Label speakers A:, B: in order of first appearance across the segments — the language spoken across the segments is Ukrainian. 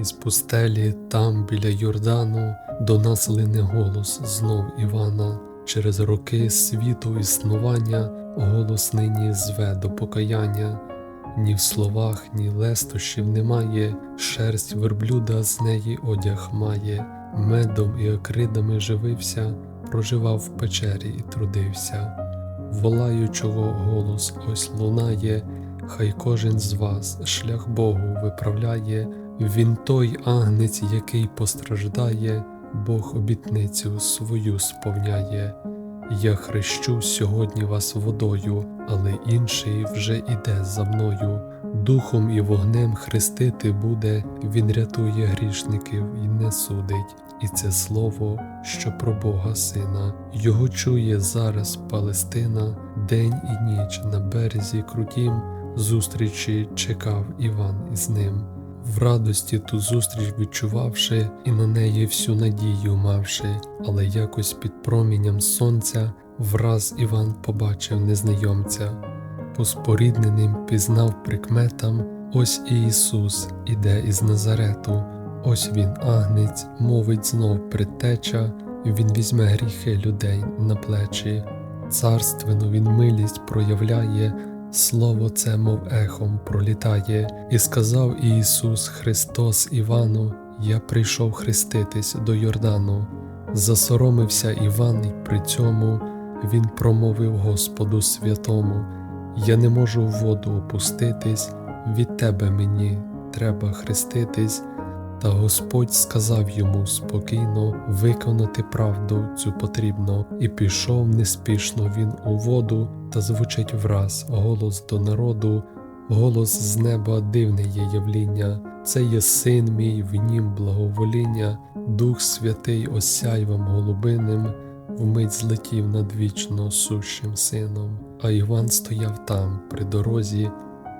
A: Із пустелі, там, біля Йордану, до нас лине голос знов Івана. Через роки світу існування голос нині зве до покаяння. Ні в словах, ні лестощів немає, шерсть верблюда з неї одяг має, медом і акридами живився, проживав в печері і трудився. Волаючого голос ось лунає, хай кожен з вас шлях Богу виправляє, він той агнець, який постраждає, Бог обітницю свою сповняє. Я хрещу сьогодні вас водою, але інший вже іде за мною. Духом і вогнем хрестити буде, він рятує грішників і не судить. І це слово, що про Бога Сина, його чує зараз Палестина, день і ніч на березі крутім, зустрічі чекав Іван із ним. В радості ту зустріч відчувавши, і на неї всю надію мавши, але якось під промінням сонця враз Іван побачив незнайомця, по спорідненим пізнав прикметам, ось і Ісус іде із Назарету, ось він агнець, мовить знов предтеча, він візьме гріхи людей на плечі, царственну він милість проявляє. Слово це, мов ехом, пролітає, і сказав Ісус Христос Івану: Я прийшов хреститись до Йордану. Засоромився Іван, і при цьому він промовив Господу святому: Я не можу в воду опуститись, від тебе мені треба хреститись. Та Господь сказав йому спокійно виконати правду цю потрібно, і пішов неспішно він у воду, та звучить враз голос до народу, голос з неба дивне є явління, це є син мій, в нім благовоління, Дух Святий осяйвом голубиним, вмить злетів над вічно сущим сином. А Іван стояв там, при дорозі,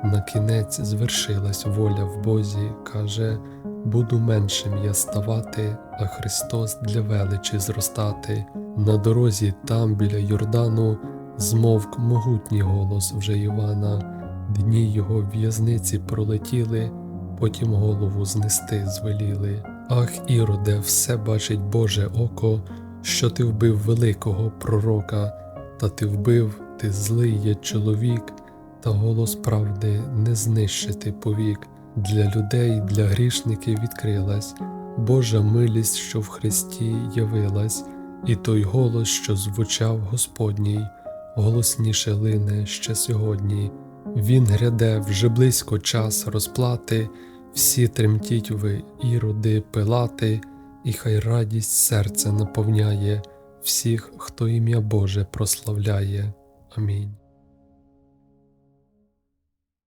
A: на кінець звершилась воля в Бозі, каже. Буду меншим я ставати, а Христос для величі зростати. На дорозі там, біля Йордану, змовк могутній голос вже Івана, дні його в'язниці пролетіли, потім голову знести звеліли. Ах, Іроде, все бачить Боже око, що ти вбив великого пророка, та ти вбив, ти злий є чоловік, та голос правди не знищити повік. Для людей, для грішників відкрилась Божа милість, що в Христі явилась, і той голос, що звучав Господній, голосніше лине ще сьогодні. Він гряде вже близько час розплати, всі тремтіть ви, іроди, пилати, і хай радість серце наповняє всіх, хто ім'я Боже прославляє. Амінь.